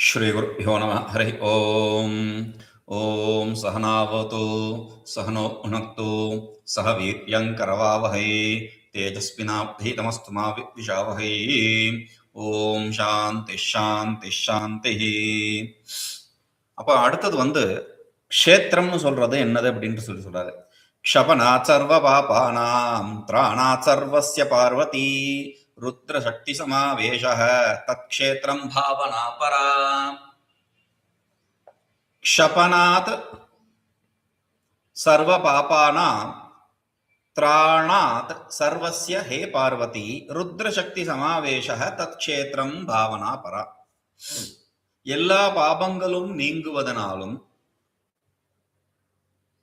ஸ்ரீகுருப்போ நம ஹரி ஓம் ஓம் சகனாவத்து சகனோ உனக்து சக வீரியங்கரவாவகை தேஜஸ்வினாப்தீதமஸ்து மா வித்விஷாவகை ஓம் சாந்தி ஷாந்தி ஷாந்தி அப்போ அடுத்தது வந்து க்ஷேத்திரம்னு சொல்றது என்னது அப்படின்னு சொல்லி சொல்றாரு. க்ஷபநாத் சர்வ பாபானாம் திராணாத் சர்வசிய பார்வதி. ருத்ர சக்தி சமாவேஷ தத்க்ஷேத்திரம் பாவனா பரா க்ஷபனாத் சர்வ பாபானாம் திராணாத் சர்வஸ்ய ஹே பார்வதி ருத்ரசக்தி சமாவேஷ தத்க்ஷேத்திரம் பாவனா பரா எல்லா பாபங்களும் நீங்குவதனாலும்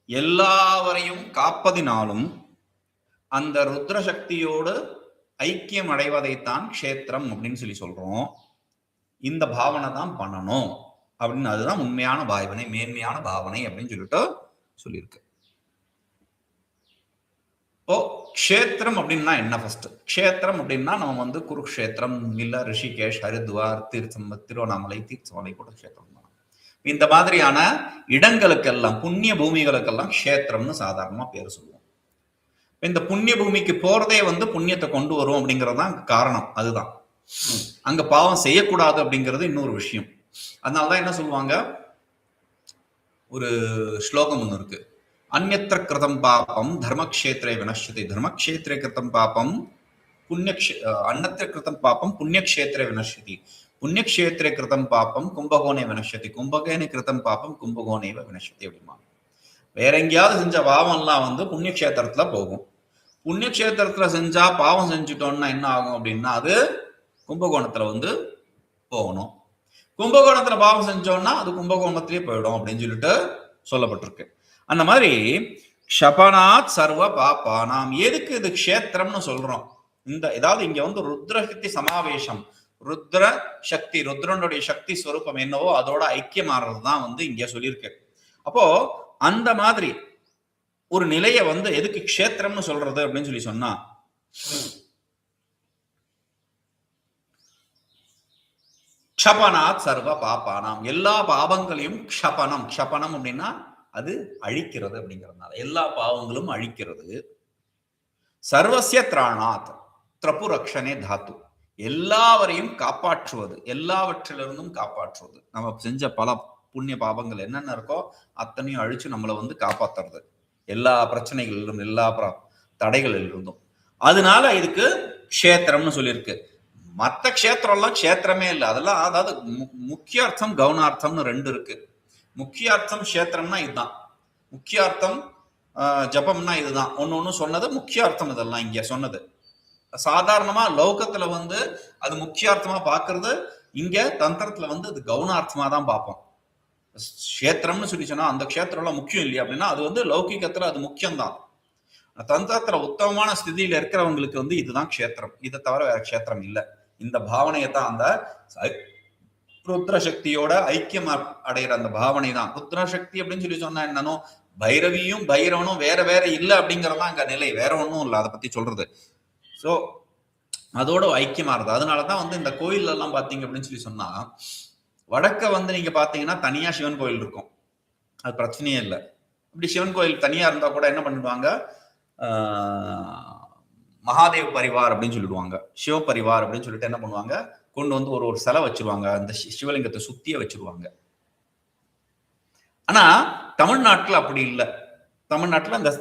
எல்லாவரையும் காப்பதினாலும் அந்த ருத்ரசக்தியோடு ஐக்கியம் அடைவதைத்தான் க்ஷேத்திரம் அப்படின்னு சொல்லி சொல்றோம். இந்த பாவனை தான் பண்ணணும். அப்படின்னு அதுதான் உண்மையான பாவனை மேன்மையான பாவனை அப்படின்னு சொல்லிட்டு சொல்லியிருக்கு. ஓ க்ஷேத்திரம் அப்படின்னா என்ன ஃபர்ஸ்ட் க்ஷேத்திரம் அப்படின்னா நம்ம வந்து குருக்ஷேத்திரம் இல்ல ரிஷிகேஷ் ஹரித்வார் தீர்த்தம் திருவண்ணாமலை தீர்த்தமலை கூட க்ஷேத்திரம் தான். இந்த மாதிரியான இடங்களுக்கெல்லாம் புண்ணிய பூமிகளுக்கெல்லாம் க்ஷேத்திரம்னு சாதாரணமா பேர் சொல்லுவோம். இந்த புண்ணிய பூமிக்கு போறதே வந்து புண்ணியத்தை கொண்டு வரும் அப்படிங்கிறது தான் காரணம். அதுதான். அங்க பாவம் செய்யக்கூடாது அப்படிங்கிறது இன்னொரு விஷயம். அதனாலதான் என்ன சொல்லுவாங்க? ஒரு ஸ்லோகம் ஒன்று இருக்கு. அந்நத்திர கிருதம் பாபம் தர்மக்ஷேத்திரே வினஷ்யதி. தர்மக்ஷேத்திரே கிருதம் பாபம் புண்ணியக்ஷே அன்னத்திர கிருதம் பாபம் புண்ணியக்ஷேத்திரே வினஷ்யதி. புண்ணியக்ஷேத்திரே கிருதம் பாபம் கும்பகோணே வினஷ்யதி. கும்பகோணே கிருதம் பாபம் கும்பகோணேவ வினஷ்யதி அப்படிமா வேற எங்கேயாவது செஞ்ச பாவம்லாம் வந்து புண்ணியக்ஷேத்திரத்துல போகும். புண்ணியக்ஷேத்திரத்துல செஞ்சா பாவம் செஞ்சுட்டோம்னா என்ன ஆகும் அப்படின்னா அது கும்பகோணத்துல வந்து போகணும். கும்பகோணத்துல பாவம் செஞ்சோம்னா அது கும்பகோணத்திலேயே போயிடும் அப்படின்னு சொல்லிட்டு சொல்லப்பட்டிருக்கு. அந்த மாதிரி ஷபனாத் சர்வ பாப்பா நாம் எதுக்கு இது க்ஷேத்திரம்னு சொல்றோம்? இந்த ஏதாவது இங்க வந்து ருத்ரசக்தி சமாவேசம். ருத்ர சக்தி ருத்ரனுடைய சக்தி ஸ்வரூபம் என்னவோ அதோட ஐக்கியமாறது தான் வந்து இங்க சொல்லியிருக்கு. அப்போ அந்த மாதிரி ஒரு நிலையை வந்து எதுக்கு க்ஷேத்திரம்னு சொல்றது அப்படின்னு சொல்லி சொன்னா க்ஷபனாத் சர்வ பாப்பானாம். எல்லா பாவங்களையும் க்ஷபனம். க்ஷபனம் அப்படின்னா அது அழிக்கிறது அப்படிங்கிறதுனால. எல்லா பாவங்களும் அழிக்கிறது. சர்வசிய திராணாத். திரபுரக்ஷனே தாத்து. எல்லாவரையும் காப்பாற்றுவது எல்லாவற்றிலிருந்தும் காப்பாற்றுவது. நம்ம செஞ்ச பல புண்ணிய பாபங்கள் என்னென்ன இருக்கோ அத்தனையும் அழிச்சு நம்மளை வந்து காப்பாத்துறது. எல்லா பிரச்சனைகளிலும் எல்லா தடைகளில் இருந்தும் அதனால இதுக்கு க்ஷேத்திரம்னு சொல்லியிருக்கு. மற்ற க்ஷேத்திரம்லாம் க்ஷேத்திரமே இல்லை. அதெல்லாம் அதாவது முக்கிய அர்த்தம் கவுனார்த்தம்னு ரெண்டு இருக்கு. முக்கிய அர்த்தம் கஷேத்திரம்னா இதுதான். முக்கிய அர்த்தம் ஜபம்னா இதுதான். ஒன்று ஒன்று சொன்னது முக்கிய அர்த்தம் இதெல்லாம் இங்கே சொன்னது. சாதாரணமா லோகத்தில் வந்து அது முக்கிய அர்த்தமா பாக்குறது இங்க தந்திரத்துல வந்து அது கவுனார்த்தமா தான் பார்ப்போம் கஷேத்திரம்னு சொல்லி சொன்னா அந்த க்ஷேத்திரம்லாம் முக்கியம் இல்லையா அப்படின்னா அது வந்து லௌகிகத்துல அது முக்கியம்தான். தந்திரத்துல உத்தமமான ஸ்திதியில இருக்கிறவங்களுக்கு வந்து இதுதான் க்ஷேத்திரம். இதை தவிர வேற க்ஷேத்திரம் இல்லை. இந்த பாவனையை தான் அந்த ருத்ர சக்தியோட ஐக்கியம் அடைகிற அந்த பாவனை தான் ருத்ர சக்தி அப்படின்னு சொல்லி சொன்னா என்னன்னு பைரவியும் பைரவனும் வேற வேற இல்லை அப்படிங்கறதான் அங்க நிலை. வேற ஒன்றும் இல்லை. அதை பத்தி சொல்றது. ஸோ அதோட ஐக்கியமாறுது அதனாலதான் வந்து இந்த கோயில் எல்லாம் பாத்தீங்க அப்படின்னு சொல்லி சொன்னா வடக்க வந்து நீங்க பாத்தீங்கன்னா தனியா சிவன் கோயில் இருக்கும். அது பிரச்சனையே இல்லை. இப்படி சிவன் கோயில் தனியா இருந்தா கூட என்ன பண்ணிடுவாங்க? மகாதேவ் பரிவார் அப்படின்னு சொல்லிடுவாங்க. சிவ பரிவார் அப்படின்னு சொல்லிட்டு என்ன பண்ணுவாங்க? கொண்டு வந்து ஒரு ஒரு சிலை வச்சிருவாங்க. அந்த சிவலிங்கத்தை சுத்திய வச்சிருவாங்க. ஆனா தமிழ்நாட்டில் அப்படி இல்லை. தமிழ்நாட்டில் அந்த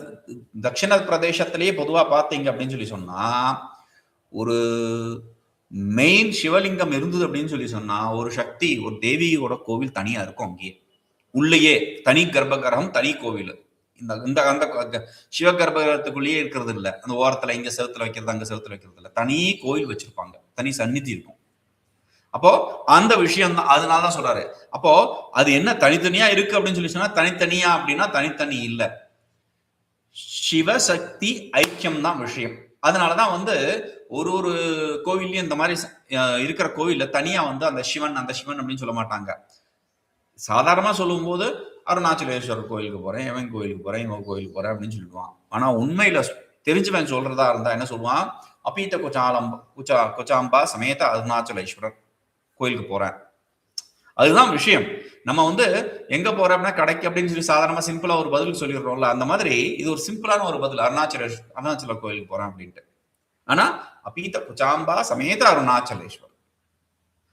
தட்சிண பிரதேசத்திலேயே பொதுவா பார்த்தீங்க அப்படின்னு சொல்லி சொன்னா ஒரு மெயின் சிவலிங்கம் இருந்தது அப்படின்னு சொல்லி சொன்னா ஒரு சக்தி ஒரு தேவியோட கோவில் தனியா இருக்கும் அங்கேயே. உள்ளேயே தனி கர்ப்பகிரகம் தனி கோவில். இந்த இந்த அந்த சிவ கர்ப்பகிரகத்துக்குள்ளேயே இருக்கிறது இல்லை. அந்த ஓரத்துல இங்க செவத்துல வைக்கிறது அங்க செவத்துல வைக்கிறது இல்லை. தனி கோயில் வச்சிருப்பாங்க. தனி சந்நிதி இருக்கும். அப்போ அந்த விஷயம் தான் அதனாலதான் சொல்றாரு. அப்போ அது என்ன தனித்தனியா இருக்கு அப்படின்னு சொல்லி சொன்னா தனித்தனியா அப்படின்னா தனித்தனி இல்லை. சிவசக்தி ஐக்கியம் தான் விஷயம். அதனாலதான் வந்து ஒரு ஒரு கோவில்லையும் இந்த மாதிரி இருக்கிற கோவில்ல தனியா வந்து அந்த சிவன் அந்த சிவன் அப்படின்னு சொல்ல மாட்டாங்க. சாதாரணமா சொல்லும் போது அருணாச்சலேஸ்வரர் கோயிலுக்கு போறேன் இவன் கோயிலுக்கு போறேன் இவன் கோயிலுக்கு போறேன் அப்படின்னு சொல்லுவான் ஆனா உண்மையில தெரிஞ்சவன் சொல்றதா இருந்தா என்ன சொல்லுவான்? அப்பீத்த கொச்சாலம் குச்சா கொச்சாம்பா சமேத அருணாச்சலேஸ்வரர் கோயிலுக்கு போறேன். அதுதான் விஷயம். நம்ம வந்து எங்க போறோம் அப்படின்னா கடைக்கு அப்படின்னு சொல்லி சாதாரணமா சிம்பிளா ஒரு பதில் சொல்லிடுறோம்ல அந்த மாதிரி இது ஒரு சிம்பிளான ஒரு பதில் அருணாச்சல அருணாச்சல கோயிலுக்கு போறேன் அப்படின்ட்டு. ஆனா அபீத குச்சாம்பா சமேத அருணாச்சலேஸ்வர்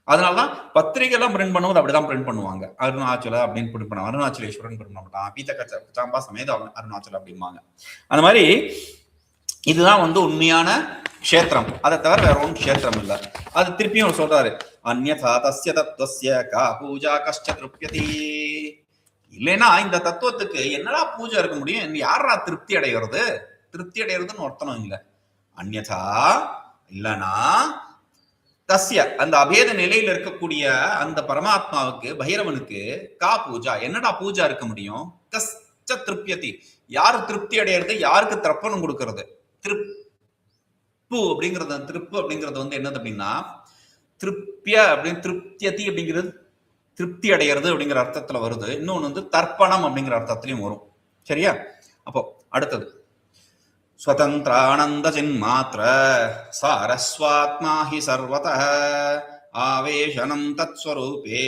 அதனாலதான் பத்திரிகை எல்லாம் பிரிண்ட் பண்ணும்போது அப்படிதான் பிரிண்ட் பண்ணுவாங்க. அருணாச்சல அப்படின்னு பிரிண்ட் பண்ணுவாங்க அருணாச்சலேஸ்வரன் பிரிண்ட் பண்ண மாட்டாங்க. அபீத கச்ச குச்சாம்பா சமேத அருணாச்சல அப்படிம்பாங்க. அந்த மாதிரி இதுதான் வந்து உண்மையான க்ஷேத்திரம். அதை தவிர வேற ஒன்றும் க்ஷேத்திரம் இல்லை. அது திருப்பியும் அவர் சொல்றாரு அந்யதா தஸ்ய தத்துவசிய கா பூஜா கஷ்ட திருப்தியதி இல்லைன்னா இந்த தத்துவத்துக்கு என்னடா பூஜை இருக்க முடியும்? யாரா திருப்தி அடைகிறது? திருப்தி அடைகிறதுன்னு ஒருத்தனும் இல்லை. அந்யதா இல்லனா தஸ்ய அந்த அபேத நிலையில இருக்கக்கூடிய அந்த பரமாத்மாவுக்கு பைரவனுக்கு கா பூஜா என்னடா பூஜா இருக்க முடியும்? கஷ்ட திருப்தியதி யாரு திருப்தி அடையிறது? யாருக்கு தர்ப்பணம் கொடுக்கறது? திருப்பு அப்படிங்கிறது திருப்பு அப்படிங்கிறது வந்து என்னது அப்படின்னா திருப்திய அப்படின்னு திருப்தியதி அப்படிங்கிறது திருப்தி அடையிறது அப்படிங்கிற அர்த்தத்துல வருது. இன்னொன்னு வந்து தர்ப்பணம் அப்படிங்கிற அர்த்தத்திலையும் வரும். சரியா? அப்போ அடுத்தது. स्वतन्त्रानन्द चिन्मात्र सारस्वात्मा हि सर्वतः ஆவேசனம் தத்ஸ்வரூபே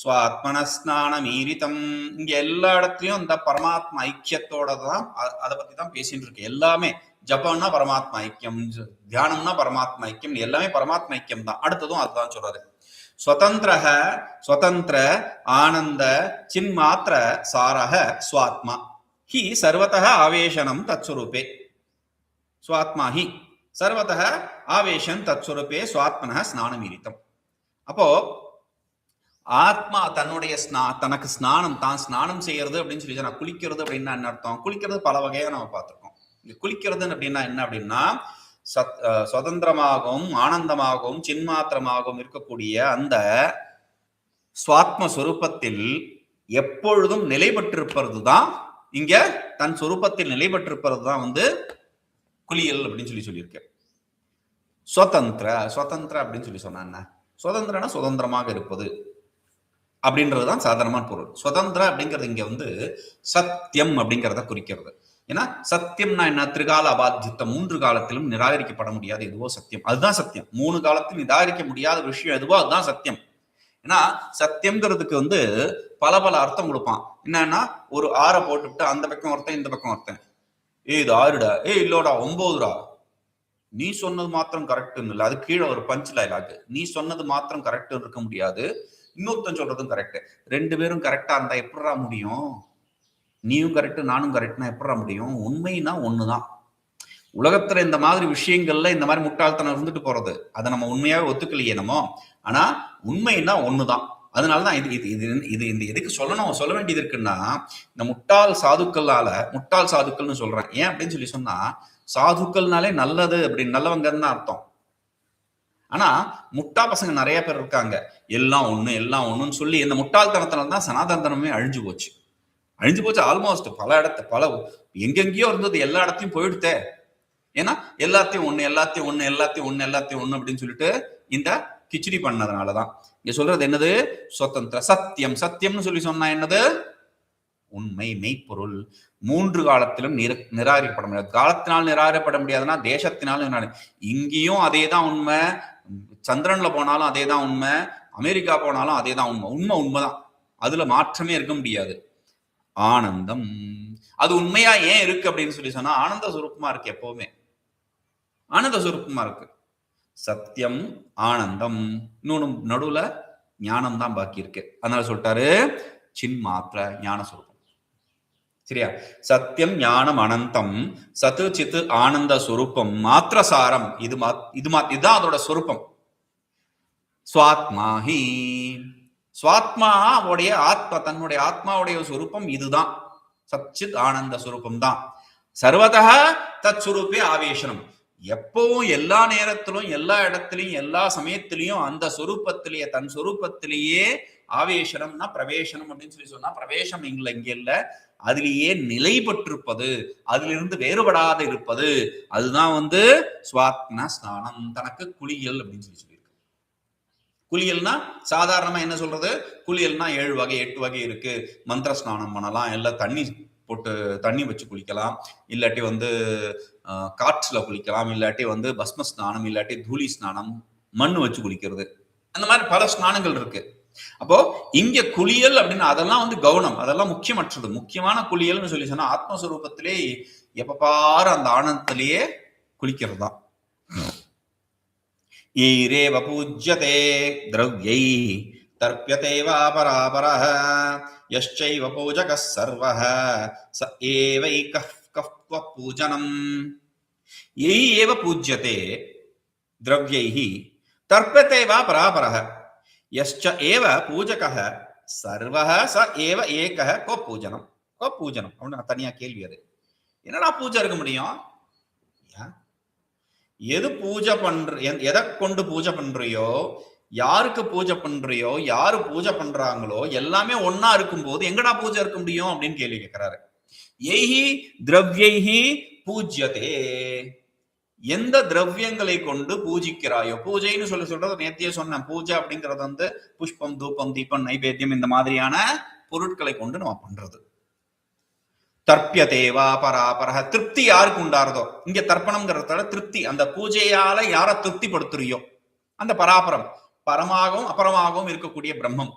ஸ்வாத்மன ஸ்நானமீரிதம் இங்க எல்லா இடத்துலயும் இந்த பரமாத்மா ஐக்கியத்தோட தான் அ- அதை பத்தி தான் பேசிட்டு இருக்கு எல்லாமே ஜபம்னா பரமாத்மா ஐக்கியம் ஜ- தியானம்னா பரமாத்மா ஐக்கியம் எல்லாமே பரமாத்மா ஐக்கியம் தான் அடுத்ததும் அதுதான் சொல்றாரு ஸ்வதந்திரக ஸ்வதந்திர ஆனந்த சின்மாத்திர சாரக ஸ்வாத்மா ஹி சர்வதः ஆவேசனம் தத்ஸ்வரூபே ஸ்வாத்மா ஹி ஆவேஷன் தத்ஸ்வரூபே சுவாத்மன ஸ்நானம் ஈரித்தம் அப்போ ஆத்மா தன்னுடைய ஸ்நா தனக்கு ஸ்நானம் தான் ஸ்நானம் செய்யறது அப்படின்னு சொல்லி நான் குளிக்கிறது அப்படின்னா என்ன அர்த்தம்? குளிக்கிறது பல வகையாக நம்ம பார்த்துருக்கோம். இங்க குளிக்கிறது அப்படின்னா என்ன அப்படின்னா சத் சுதந்திரமாகவும் ஆனந்தமாகவும் சின்மாத்திரமாகவும் இருக்கக்கூடிய அந்த சுவாத்ம சொரூபத்தில் எப்பொழுதும் நிலைபெற்றிருப்பது தான் இங்க தன் சொரூபத்தில் நிலை பெற்றிருப்பது தான் வந்து குளியல் அப்படின்னு சொல்லி சொல்லியிருக்கேன். சுதந்திர சுதந்திர அப்படின்னு சொல்லி சொன்னா சுதந்திரனா சுதந்திரமாக இருப்பது அப்படின்றதுதான் சாதாரணமான பொருள். சுதந்திர அப்படிங்கிறது இங்க வந்து சத்தியம் அப்படிங்கிறத குறிக்கிறது. ஏன்னா சத்தியம்னா என்ன? திரிகால அபாத்தியத்தை மூன்று காலத்திலும் நிராகரிக்கப்பட முடியாது. எதுவோ சத்தியம். அதுதான் சத்தியம். மூணு காலத்தில் நிராகரிக்க முடியாத விஷயம் எதுவோ அதுதான் சத்தியம். ஏன்னா சத்தியம்ங்கிறதுக்கு வந்து பல பல அர்த்தம் கொடுப்பான். என்னன்னா ஒரு ஆறை போட்டுவிட்டு அந்த பக்கம் ஒருத்தன் இந்த பக்கம் ஒருத்தன். ஏய் இது ஆறுடா. ஏய் இல்லோடா ஒன்பதுடா நீ சொன்னது மாத்திரம் கரெக்ட்னு இல்லை. அது கீழே ஒரு பஞ்ச் டைலாக் நீ சொன்னது மாத்திரம் கரெக்ட் இருக்க முடியாது. இன்னொருத்தன் சொல்றதும் கரெக்ட் ரெண்டு பேரும் கரெக்டா இருந்தா எப்படிடா முடியும்? நீயும் கரெக்ட் நானும் கரெக்ட்னா எப்படிடா முடியும்? உண்மைனா ஒண்ணுதான். உலகத்துல இந்த மாதிரி விஷயங்கள்ல இந்த மாதிரி முட்டாள்தனம் இருந்துட்டு போறது அதை நம்ம உண்மையாவே ஒத்துக்கலையே நம்ம. ஆனா உண்மைன்னா ஒண்ணுதான். அதனாலதான் இது இது இது இது இந்த எதுக்கு சொல்லணும்? சொல்ல வேண்டியது இருக்குன்னா இந்த முட்டாள் சாதுக்கள்னால முட்டாள் சாதுக்கள்னு சொல்றேன். ஏன் அப்படின்னு சொல்லி சொன்னா சாதுக்கள்னாலே நல்லது அப்படின்னு நல்லவங்கன்னு தான் அர்த்தம். ஆனா முட்டா பசங்க நிறைய பேர் இருக்காங்க. எல்லாம் ஒண்ணு எல்லாம் ஒண்ணுன்னு சொல்லி இந்த முட்டாள்தனத்தினால தான் சனாதனமே அழிஞ்சு போச்சு. அழிஞ்சு போச்சு ஆல்மோஸ்ட் பல இடத்து பல எங்கெங்கேயோ இருந்தது. எல்லா இடத்தையும் போயிடுத்தே. ஏன்னா எல்லாத்தையும் ஒண்ணு எல்லாத்தையும் ஒண்ணு எல்லாத்தையும் ஒண்ணு எல்லாத்தையும் ஒண்ணு அப்படின்னு சொல்லிட்டு இந்த கிச்சடி பண்ணதுனால தான் இங்க சொல்றது என்னது? சுதந்திர சத்தியம். சத்தியம்னு சொல்லி சொன்னா என்னது? உண்மை மெய்ப்பொருள். மூன்று காலத்திலும் நிர நிராகரிக்கப்பட முடியாது. காலத்தினால் நிராகரிக்கப்பட முடியாதுன்னா தேசத்தினாலும் இங்கேயும் அதே தான் உண்மை. சந்திரன்ல போனாலும் அதே தான் உண்மை. அமெரிக்கா போனாலும் அதே தான் உண்மை. உண்மை உண்மைதான். அதுல மாற்றமே இருக்க முடியாது. ஆனந்தம். அது உண்மையா ஏன் இருக்கு அப்படின்னு சொல்லி சொன்னா ஆனந்த சுரூபமா இருக்கு எப்பவுமே. ஆனந்த சுரூபமா இருக்கு. சத்தியம் ஆனந்தம். இன்னொன்னு நடுவுல ஞானம் தான் பாக்கி இருக்கு. அதனால சொல்லிட்டாரு சின் மாத்திர ஞான சுரூபம் சரியா? சத்தியம் ஞானம் அனந்தம். சத்து சித்து ஆனந்த சுரூபம் மாத்திரசாரம் இது மா இது மா இதுதான் அதோட சுரூபம் சுவாத்மாஹி சுவாத்மா உடைய ஆத்மா தன்னுடைய ஆத்மாவுடைய சுரூபம் இதுதான். சச்சித் ஆனந்த சுரூபம் தான் சர்வதா தத் சுரூபே ஆவேசனம். எப்பவும் எல்லா நேரத்திலும் எல்லா இடத்துலையும் எல்லா சமயத்திலையும் அந்த சொரூபத்திலேயே தன் சொரூபத்திலேயே ஆவேசனம்னா பிரவேசனம் அப்படின்னு சொல்லி சொன்னா பிரவேசம் எங்களை இங்க இல்ல. அதுலேயே நிலை பெற்றிருப்பது அதிலிருந்து வேறுபடாத இருப்பது. அதுதான் வந்து சுவாத்ம ஸ்நானம் தனக்கு குளியல் அப்படின்னு சொல்லி சொல்லியிருக்கு. குளியல்னா சாதாரணமா என்ன சொல்றது? குளியல்னா ஏழு வகை எட்டு வகை இருக்கு. மந்திர ஸ்நானம் பண்ணலாம் எல்லாம் தண்ணி போட்டு தண்ணி வச்சு குளிக்கலாம். இல்லாட்டி வந்து காற்றுல குளிக்கலாம் இல்லாட்டி வந்து பஸ்ம ஸ்நானம் இல்லாட்டி தூளி ஸ்நானம் மண் வச்சு குளிக்கிறது. அந்த மாதிரி பல ஸ்நானங்கள் இருக்கு. அப்போ இங்க குளியல் அப்படின்னா அதெல்லாம் வந்து கவனம். அதெல்லாம் முக்கியமற்றது. முக்கியமான குளியல்னு சொல்லி சொன்னா ஆத்மஸ்வரூபத்திலே எப்ப பாரு அந்த ஆனந்தத்திலேயே குளிக்கிறது தான் ஈரேவ பூஜ்யதே திரவ்யை தர்ப்பியதே வாபராபரः यश्चैव पूजकः सर्वः स एवैकः பூஜனம் यै एव पूज्यते द्रव्यैः तर्प्यते वा परापरः यश्च एव पूजकः சர்வஹ ச ஏவ ஏகஹ கோ பூஜனம் கோ பூஜனம் அப்படின்னு தனியா கேள்வி அது என்னடா பூஜை இருக்க முடியும் ஏன்? எது பூஜை பண்ற எ- எதை கொண்டு பூஜை பண்றியோ யாருக்கு பூஜை பண்றியோ யாரு பூஜை பண்றாங்களோ எல்லாமே ஒன்னா இருக்கும்போது எங்கடா பூஜை இருக்க முடியும் அப்படின்னு கேள்வி கேட்கிறாரு எய்ஹி திரவியைஹி பூஜ்யதே. எந்த திரவியங்களை கொண்டு பூஜிக்கிறாயோ பூஜைன்னு சொல்லி சொல்றது நேத்தியே சொன்னேன். பூஜை அப்படிங்கிறது வந்து புஷ்பம் தூபம் தீபம் நைவேத்தியம் இந்த மாதிரியான பொருட்களை கொண்டு நம்ம பண்றது. தர்ப்பியதேவா பராபரக திருப்தி யாருக்கு உண்டாருதோ இங்க தர்ப்பணம்ங்கிறதால திருப்தி. அந்த பூஜையால யார திருப்திப்படுத்துறியோ? அந்த பராபரம். பரமாகவும் அபரமாகவும் இருக்கக்கூடிய பிரம்மம்.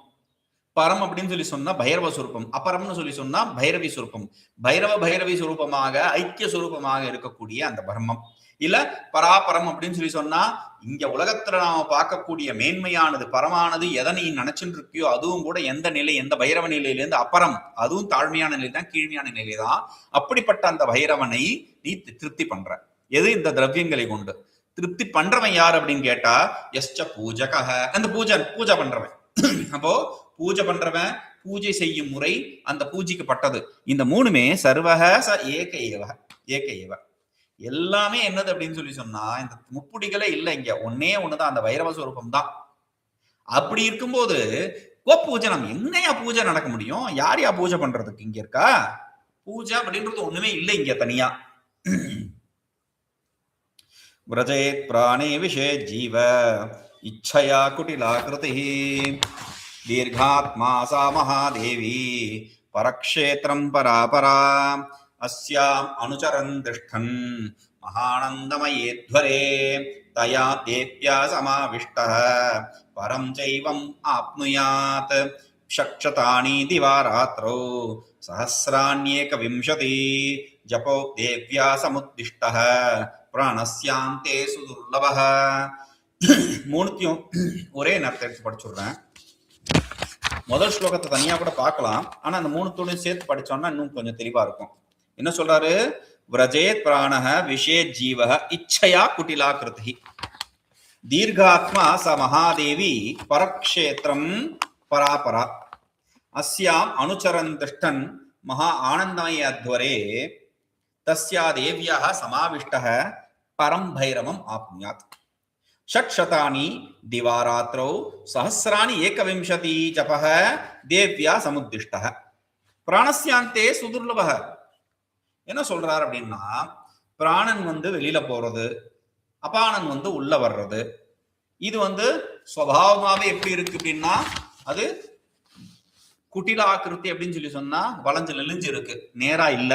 பரம் அப்படின்னு சொல்லி சொன்னா பைரவ சுரூபம் அப்பரம்னு சொல்லி சொன்னா பைரவி சுரூபம். பைரவ பைரவி சுரூபமாக ஐக்கிய சுரூபமாக இருக்கக்கூடிய அந்த பிரம்மம். இல்ல பராபரம் அப்படின்னு சொல்லி சொன்னா இங்க உலகத்துல நாம பார்க்கக்கூடிய மேன்மையானது பரமானது எதை நீ நினைச்சுட்டு இருக்கியோ அதுவும் கூட எந்த நிலை எந்த பைரவ நிலையிலேருந்து அபரம் அதுவும் தாழ்மையான நிலை தான் கீழ்மையான நிலை தான் அப்படிப்பட்ட அந்த பைரவனை நீ திருப்தி பண்ற. எது இந்த திரவியங்களை கொண்டு? திருப்தி பண்றவன் யார் அப்படின்னு கேட்டா எஸ்ட பூஜக அந்த பூஜை பூஜை பண்றவன். அப்போ பூஜை பண்றவன் பூஜை செய்யும் முறை அந்த பூஜைக்குப்பட்டது இந்த மூணுமே சர்வக ச ஏக ஏவ ஏக ஏவ. எல்லாமே என்னது அப்படின்னு சொல்லி சொன்னா இந்த முப்புடிகளே இல்லை இங்க. ஒன்னே ஒண்ணுதான் அந்த வைரவ சுரூபம் தான். அப்படி இருக்கும்போது கோ நம்ம என்னையா பூஜை நடக்க முடியும்? யார் யா பூஜை பண்றதுக்கு இங்க இருக்கா? பூஜை அப்படின்றது ஒண்ணுமே இல்லை இங்க தனியா. விரஜேத் பிராணே விஷே ஜீவ. इच्छया कुटिलाकृति। दीर्घात्मा सा महादेवी, परक्षेत्रं परापरा। अनुचर अनुचरन् महानंदमये ध्वरे तया देव्या समाविष्टः, परं चैवम् आप्नुयात्। शक्षताणि दिवारात्रौ, सहस्राण्येकविंशति। जपो देव्या समुद्दिष्टः प्राणस्यां ते सुदुर्लभः மூணுத்தையும் ஒரே நேரத்தை எடுத்து படிச்சுடுறேன் முதல் ஸ்லோகத்தை தனியா கூட பார்க்கலாம். ஆனா அந்த மூணுத்தோடையும் சேர்த்து படிச்சோம்னா இன்னும் கொஞ்சம் தெளிவா இருக்கும். என்ன சொல்றாரு? விரஜேத் பிராணக விஷே ஜீவக இச்சையா குட்டிலா கிருதி தீர்காத்மா ச மகாதேவி பரக்ஷேத்திரம் பராபரா. அஸ்யாம் அனுச்சரன் திருஷ்டன் மகா ஆனந்தமய அத்வரே. தஸ்யா தேவியாக சமாவிஷ்ட பரம் பைரவம் ஆப்னுயாத். षट्शतानि दिवारात्रौ सहस्राणि एकविंशति जपः தேவ்யா சமுத்திஷ்டः பிராணஸ்யாந்தே சுதுர்லபக என்ன சொல்றார் அப்படின்னா பிராணன் வந்து வெளியில போறது அபானன் வந்து உள்ள வர்றது இது வந்து சுவாவமாவே எப்படி இருக்கு அப்படின்னா அது குட்டிலாக்கிருத்தி அப்படின்னு சொல்லி சொன்னா வளைஞ்சு நெளிஞ்சு இருக்கு நேரா இல்ல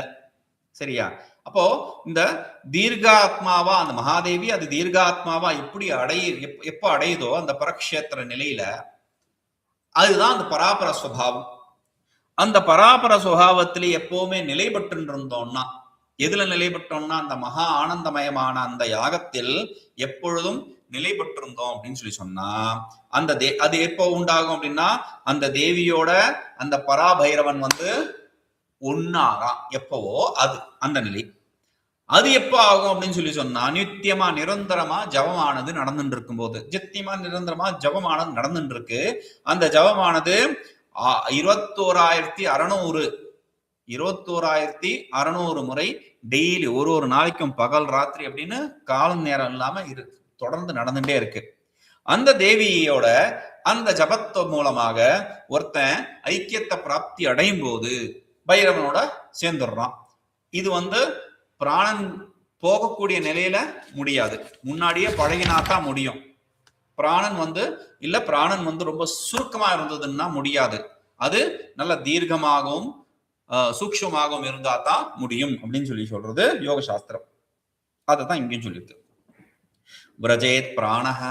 சரியா அப்போ இந்த தீர்காத்மாவா அந்த மகாதேவி அது தீர்காத்மாவா எப்படி அடைய எப்- எப்போ அடையுதோ அந்த பரக்ஷேத்திர நிலையில அதுதான் அந்த பராபர சுவாவம். அந்த பராபர சுவாவத்திலே எப்பவுமே நிலை பெற்று இருந்தோம்னா எதுல நிலை பெற்றோம்னா அந்த மகா ஆனந்தமயமான அந்த யாகத்தில் எப்பொழுதும் நிலை பெற்றிருந்தோம் அப்படின்னு சொல்லி சொன்னா அந்த தே அது எப்போ உண்டாகும் அப்படின்னா அந்த தேவியோட அந்த பராபைரவன் வந்து ஒன்னாரா எப்பவோ அது அந்த நிலை. அது எப்போ ஆகும் அப்படின்னு சொல்லி சொன்னா நித்தியமா நிரந்தரமா ஜபமானது நடந்துட்டு இருக்கும் போது நித்தியமா நிரந்தரமா ஜபமானது நடந்துட்டு இருக்கு அந்த ஜபமானது ஆ- இருபத்தோராயிரத்தி அறநூறு இருபத்தோராயிரத்தி அறநூறு முறை டெய்லி ஒரு ஒரு நாளைக்கும் பகல் ராத்திரி அப்படின்னு காலம் நேரம் இல்லாம இரு தொடர்ந்து நடந்துட்டே இருக்கு. அந்த தேவியோட அந்த ஜபத்து மூலமாக ஒருத்தன் ஐக்கியத்தை பிராப்தி அடையும் போது பைரவனோட சேர்ந்துடுறான். இது வந்து பிராணன் போகக்கூடிய நிலையில முடியாது. முன்னாடியே பழகினாத்தான் முடியும். பிராணன் வந்து இல்ல பிராணன் வந்து ரொம்ப சுருக்கமா இருந்ததுன்னா முடியாது. அது நல்ல தீர்க்கமாகவும் சூக்ஷமாகவும் இருந்தா தான் முடியும் அப்படின்னு சொல்லி சொல்றது யோக சாஸ்திரம் அதை தான் இங்கேயும் சொல்லியிருக்கு. பிரஜேத் பிராணஹ.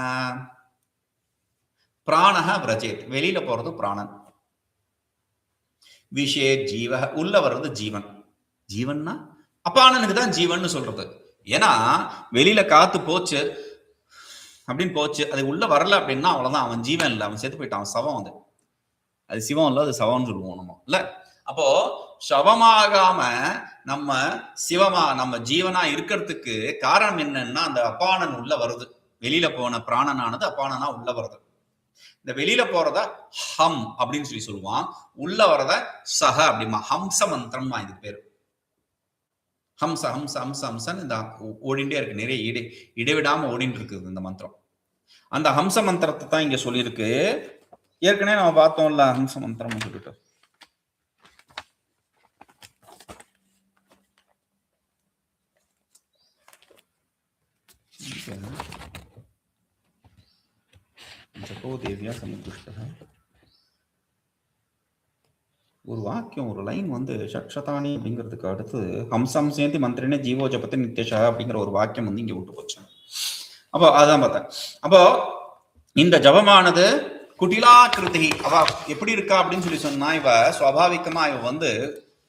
பிராணஹ பிரஜேத் வெளியில போறது பிராணன். விஷே ஜீவ உள்ள வர்றது ஜீவன். ஜீவன்னா? அப்பானனுக்கு தான் ஜீவன் சொல்றது. ஏன்னா வெளியில காத்து போச்சு அப்படின்னு போச்சு அது உள்ள வரல அப்படின்னா அவ்வளவுதான் அவன் ஜீவன் இல்லை அவன் செத்து போயிட்டான் அவன் சவம் அது. அது சிவம் இல்ல அது சவம்னு சொல்லுவோம் நம்ம இல்ல? அப்போ சவமாகாம நம்ம சிவமா நம்ம ஜீவனா இருக்கிறதுக்கு காரணம் என்னன்னா அந்த அப்பானன் உள்ள வருது. வெளியில போன பிராணனானது அப்பானனா உள்ள வருது. இந்த வெளியில போறத ஹம் அப்படின்னு சொல்லி சொல்லுவான். உள்ள வரத சஹ அப்படிமா ஹம்ச மந்திரம் இதுக்கு பேரு. ஹம்ச ஹம்ச ஹம்ச ஹம்சன் இந்த ஓடிண்டே இருக்கு. நிறைய இடை இடைவிடாம ஓடிட்டு இருக்குது இந்த மந்திரம். அந்த ஹம்ச மந்திரத்தை தான் இங்க சொல்லியிருக்கு. ஏற்கனவே நம்ம பார்த்தோம்ல ஹம்ச மந்திரம் சொல்லிட்டு. ஜபோ தேவியா சமுதுஷ்டः ஒரு வாக்கியம் ஒரு லைன் வந்து சக்ஷதானி அப்படிங்கிறதுக்கு அடுத்து ஹம்சம் சேர்ந்து மந்திரனே ஜீவோ ஜபத்தை நித்யஷா அப்படிங்கிற ஒரு வாக்கியம் வந்து இங்க விட்டு போச்சு அப்போ அதான் பார்த்தேன். அப்போ இந்த ஜபமானது குட்டிலா கிருதி அவ எப்படி இருக்கா அப்படின்னு சொல்லி சொன்னா இவ சுவாபாவிகமா இவ வந்து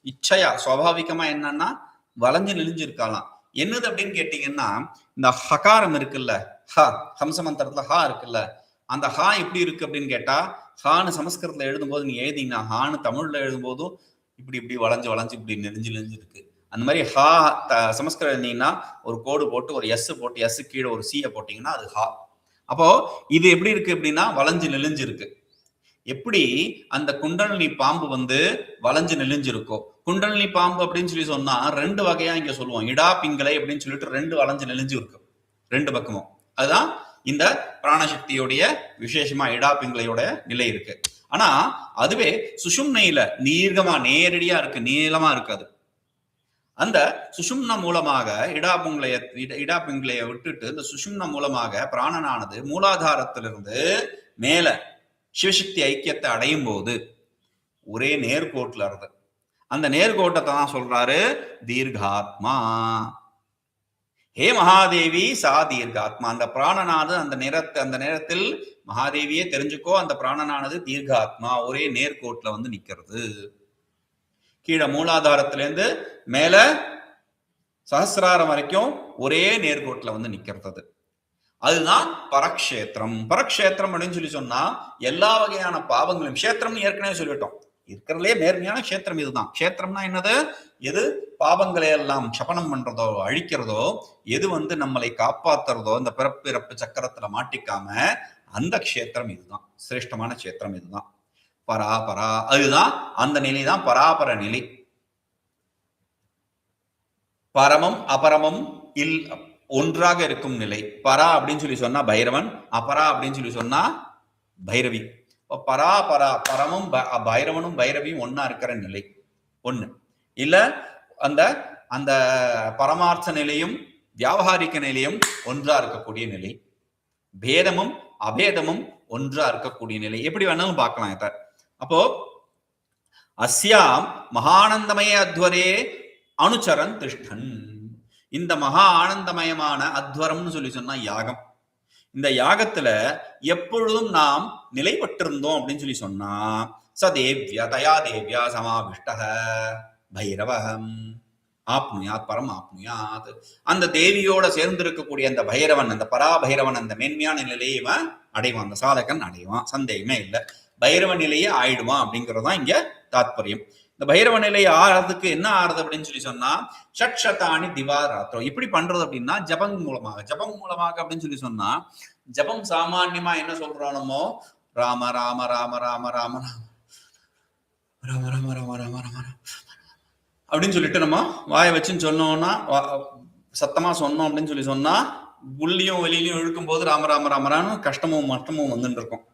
இச்சையா சுவாபாவிகமா என்னன்னா வளைஞ்சு நெளிஞ்சிருக்காளாம். என்னது அப்படின்னு கேட்டீங்கன்னா இந்த ஹகாரம் இருக்குல்ல ஹ ஹம்ச மந்திரத்துல ஹா இருக்குல்ல அந்த ஹா எப்படி இருக்கு அப்படின்னு கேட்டா ஹான்னு சமஸ்கிருதத்துல எழுதும்போது நீ எழுதிங்கன்னா ஹான்னு தமிழ்ல எழுதும்போதும் இப்படி இப்படி வளைஞ்சு வளைஞ்சு இப்படி நெறிஞ்சு நெறிஞ்சு இருக்கு. அந்த மாதிரி ஹா த- சமஸ்கிருதம் எழுதிங்கன்னா ஒரு கோடு போட்டு ஒரு எஸ் போட்டு எஸ் கீழே ஒரு சீயை போட்டீங்கன்னா அது ஹா. அப்போ இது எப்படி இருக்கு அப்படின்னா வளைஞ்சு நெளிஞ்சு இருக்கு. எப்படி அந்த குண்டலினி பாம்பு வந்து வளைஞ்சு நெளிஞ்சிருக்கோ குண்டலினி பாம்பு அப்படின்னு சொல்லி சொன்னா ரெண்டு வகையா இங்க சொல்லுவோம். இடா பிங்களை அப்படின்னு சொல்லிட்டு ரெண்டு வளைஞ்சு நெளிஞ்சு இருக்கும் ரெண்டு பக்கமும். அதுதான் இந்த பிராணசக்தியோடைய விசேஷமா இடாப்பிங்களையோட நிலை இருக்கு. ஆனா அதுவே சுஷும்னையில நீர்கமா நேரடியா இருக்கு நீளமா இருக்காது. அந்த சுஷும்னம் மூலமாக இடாப்புங்களைய இட- விட்டுட்டு இந்த சுஷும்னம் மூலமாக பிராணனானது மூலாதாரத்திலிருந்து மேல சிவசக்தி ஐக்கியத்தை அடையும் போது ஒரே நேர்கோட்டில் இருந்து. அந்த நேர்கோட்டத்தை தான் சொல்றாரு தீர்காத்மா. ஹே மகாதேவி சா தீர்காத்மா அந்த பிராணனானது அந்த நேரத்து அந்த நேரத்தில் மகாதேவியே தெரிஞ்சுக்கோ அந்த பிராணனானது தீர்காத்மா. ஒரே நேர்கோட்டில் வந்து நிற்கிறது கீழே மூலாதாரத்திலேருந்து மேல சஹசிராரம் வரைக்கும் ஒரே நேர்கோட்டில் வந்து நிற்கிறது அது. அதுதான் பரக்ஷேத்திரம். பரக்ஷேத்திரம் அப்படின்னு சொல்லி சொன்னா எல்லா வகையான பாவங்களும் கஷேத்திரம்னு ஏற்கனவே சொல்லிட்டோம். இருக்கிறதுலே நேர்மையான கஷேத்திரம் இதுதான். கஷேத்திரம்னா என்னது? எது பாவங்களை எல்லாம் சபனம் பண்றதோ அழிக்கிறதோ எது வந்து நம்மளை காப்பாத்துறதோ இந்த பிறப்பு இறப்பு சக்கரத்துல மாட்டிக்காம அந்த க்ஷேத்திரம் இதுதான். சிரேஷ்டமான க்ஷேத்திரம் இதுதான். பராபரா அதுதான் அந்த நிலை தான் பராபர நிலை. பரமம் அபரமம் இல் ஒன்றாக இருக்கும் நிலை. பரா அப்படின்னு சொல்லி சொன்னா பைரவன் அபரா அப்படின்னு சொல்லி சொன்னா பைரவி. பரா பரா பரமும் பைரவனும் பைரவியும் ஒன்னா இருக்கிற நிலை. ஒண்ணு. இல்ல அந்த அந்த பரமார்த்த நிலையும் வியாபாரிக்க நிலையும் ஒன்றா இருக்கக்கூடிய நிலை. பேதமும் அபேதமும் ஒன்றா இருக்கக்கூடிய நிலை. எப்படி வேணாலும் பார்க்கலாம் இத. அப்போ அஸ்யாம் மகானந்தமய அத்வரே அனுச்சரன் திஷ்டன். இந்த மகா ஆனந்தமயமான அத்வரம்னு சொல்லி சொன்னா யாகம். இந்த யாகத்துல எப்பொழுதும் நாம் நிலைப்பட்டிருந்தோம் அப்படின்னு சொல்லி சொன்னா ச தேவ்யா தயா தேவ்யா சமாவிஷ்டக பைரவகம் ஆப்னுயாத் பரம் ஆப்னுயாத் அந்த தேவியோட சேர்ந்து இருக்கக்கூடிய அந்த பைரவன் அந்த பராபைரவன் அந்த மேன்மையான நிலையை இவன் அடைவான். அந்த சாதகன் அடைவான். சந்தேகமே இல்லை. பைரவ நிலையே ஆயிடுவான் அப்படிங்கறதுதான் இங்க தாத்பரியம். இந்த பைரவ நிலையை ஆறதுக்கு என்ன ஆறுது அப்படின்னு சொல்லி சொன்னா ஷட்சதானி திவாராத்திரம் இப்படி எப்படி பண்றது அப்படின்னா ஜபம் மூலமாக. ஜபம் மூலமாக அப்படின்னு சொல்லி சொன்னா ஜபம் சாமான்யமா என்ன சொல்றோம் ராம ராம ராம ராம ராம ராம ராம ராம ராம ராம ராம ராம அப்படின்னு சொல்லிட்டு நம்ம வாயை வச்சுன்னு சொன்னோம்னா வா- சத்தமா சொன்னோம் அப்படின்னு சொல்லி சொன்னா உள்ளியும் வெளியிலையும் இழுக்கும் போது ராம ராம ராமரான்னு கஷ்டமும் மட்டமும் வந்துட்டு இருக்கும்.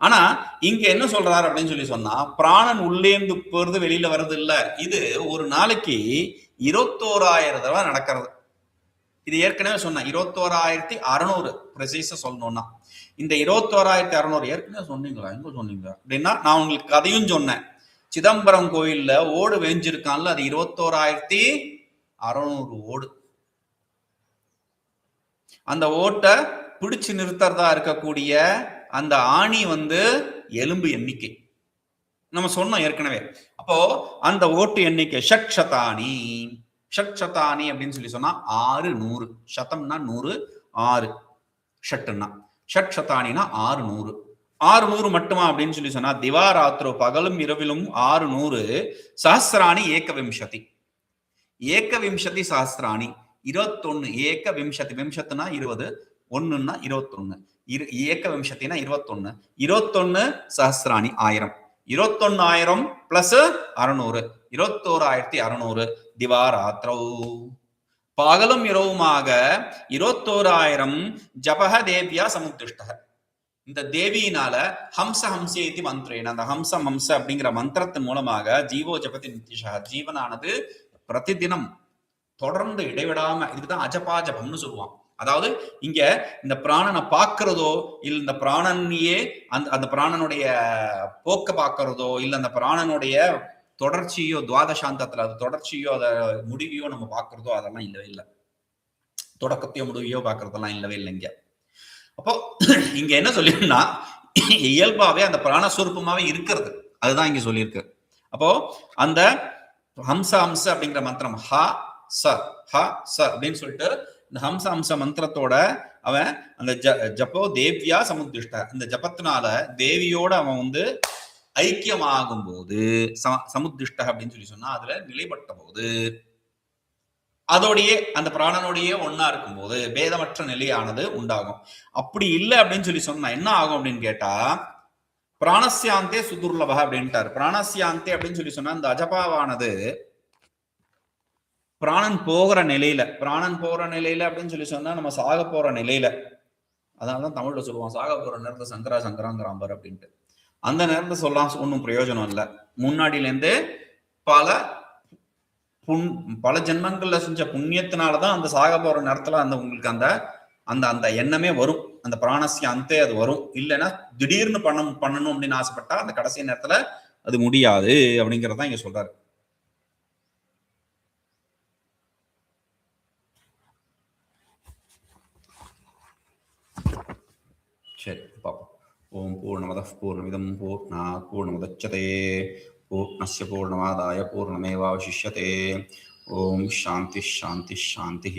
ஆனா இங்க என்ன சொல்றாரு அப்படின்னு சொல்லி சொன்னா பிராணன் உள்ளேந்து போறது வெளியில வர்றது இல்ல. இது ஒரு நாளைக்கு இருபத்தோராயிரம் தடவை நடக்கிறது. இது ஏற்கனவே சொன்னேன் இருபத்தோராயிரத்தி அறநூறு ப்ரெசைஸா சொல்லணும்னா. இந்த இருபத்தோராயிரத்தி அறநூறு ஏற்கனவே சொன்னீங்களா? எங்க சொன்னீங்க? அப்படின்னா நான் உங்களுக்கு கதையும் சொன்னேன். சிதம்பரம் கோயில்ல ஓடு வேஞ்சிருக்கான்ல அது இருபத்தோராயிரத்தி அறநூறு ஓடு. அந்த ஓட்டை பிடிச்சு நிறுத்துறதா இருக்கக்கூடிய அந்த ஆணி வந்து எலும்பு எண்ணிக்கை. நம்ம சொன்னோம் ஏற்கனவே. அப்போ அந்த ஓட்டு எண்ணிக்கை ஷட்சதானி. ஷட்சதானி அப்படின்னு சொல்லி சொன்னா ஆறு நூறு. சதம்னா நூறு ஆறு. ஷட்டுன்னா. ஷட்சதானினா ஆறு நூறு ஆறு நூறு மட்டுமா அப்படின்னு சொல்லி சொன்னா திவாராத்திரோ பகலும் இரவிலும் ஆறு நூறு சஹசிராணி ஏக்க விம்சதி ஏக்க விம்சதி சஹசிராணி இருபத்தொன்னு ஏக விம்சதி விம்சத்துனா இருபது ஒன்னுன்னா இருபத்தொன்னு. இரு ஏக விம்சத்தினா இருபத்தொன்னு. இருபத்தொன்னு சஹசிராணி ஆயிரம். இருபத்தொன்னாயிரம் பிளஸ் அறுநூறு. இருபத்தோராயிரத்தி அறுநூறு. திவாராத்திரோ. பகலும் இரவுமாக இருபத்தோராயிரம் ஜபக தேவியா சமுத்திஷ்டக இந்த தேவியினால ஹம்ச ஹம்சேதி மந்திரேன. அந்த ஹம்சம் ஹம்ச அப்படிங்கிற மந்திரத்தின் மூலமாக ஜீவோ ஜபதி நித்திஷா ஜீவனானது பிரதிதினம் தொடர்ந்து இடைவிடாம இதுதான் அஜபா ஜபம்னு சொல்லுவான். அதாவது இங்க இந்த பிராணனை பார்க்கிறதோ இல்ல இந்த பிராணனையே அந்த அந்த பிராணனுடைய போக்க பார்க்கிறதோ இல்ல அந்த பிராணனுடைய தொடர்ச்சியோ துவாதசாந்தத்துல அது தொடர்ச்சியோ அதை முடிவையோ நம்ம பார்க்கறதோ அதெல்லாம் இல்லவே இல்லை. தொடக்கத்தையோ முடிவையோ பார்க்கறதெல்லாம் இல்லவே இல்லை இங்க. அப்போ இங்க என்ன சொல்லியிருந்தா இயல்பாவே அந்த பிராணஸ்வரூபமாவே இருக்கிறது. அதுதான் இங்க சொல்லியிருக்கு. அப்போ அந்த ஹம்ச ஹம்ச அப்படிங்கிற மந்திரம் ஹ ச ஹ ச அப்படின்னு சொல்லிட்டு இந்த ஹம்ச ஹம்ச மந்திரத்தோட அவன் அந்த ஜ ஜப்போ தேவியா சமுத்திஷ்ட. இந்த ஜபத்தினால தேவியோட அவன் வந்து ஐக்கியமாகும் போது சமுதிஷ்ட அப்படின்னு சொல்லி சொன்னா அதுல நிலைப்பட்ட போது அதோடையே அந்த பிராணனோடையே ஒன்னா இருக்கும்போது பேதமற்ற நிலையானது உண்டாகும். அப்படி இல்லை அப்படின்னு சொல்லி சொன்னா என்ன ஆகும் அப்படின்னு கேட்டா பிராணசியாந்தே சுதுர்லபா அப்படின்ட்டார். பிராணசியாந்தே அப்படின்னு சொல்லி சொன்னா அந்த அஜபாவானது பிராணன் போகிற நிலையில பிராணன் போகிற நிலையில அப்படின்னு சொல்லி சொன்னா நம்ம சாக போற நிலையில. அதனாலதான் தமிழ்ல சொல்லுவோம் சாக போற நேரத்தை சங்கரா சங்கராங்கிறாம்பர் அப்படின்ட்டு. அந்த நேரத்தில் சொல்லலாம் ஒன்றும் பிரயோஜனம் இல்லை. முன்னாடியிலேருந்து பல புண் பல ஜென்மங்கள்ல செஞ்ச புண்ணியத்தினாலதான் அந்த சாக போற நேரத்துல அந்த உங்களுக்கு அந்த அந்த அந்த எண்ணமே வரும். அந்த பிராணசிய அந்தே அது வரும். இல்லைன்னா திடீர்னு பண்ண பண்ணணும் அப்படின்னு ஆசைப்பட்டா அந்த கடைசி நேரத்துல அது முடியாது அப்படிங்கிறதான் இங்க சொல்றாரு. பாப்போம் ஓம் பூர்ணமத பூர்ணமிதம் பூர்ணா பூர்ணமுதச்சதே பூர்ணஸ்ய பூர்ணமாதாய பூர்ணமேவாவசிஷ்யते ஓம் சாந்தி சாந்தி சாந்தி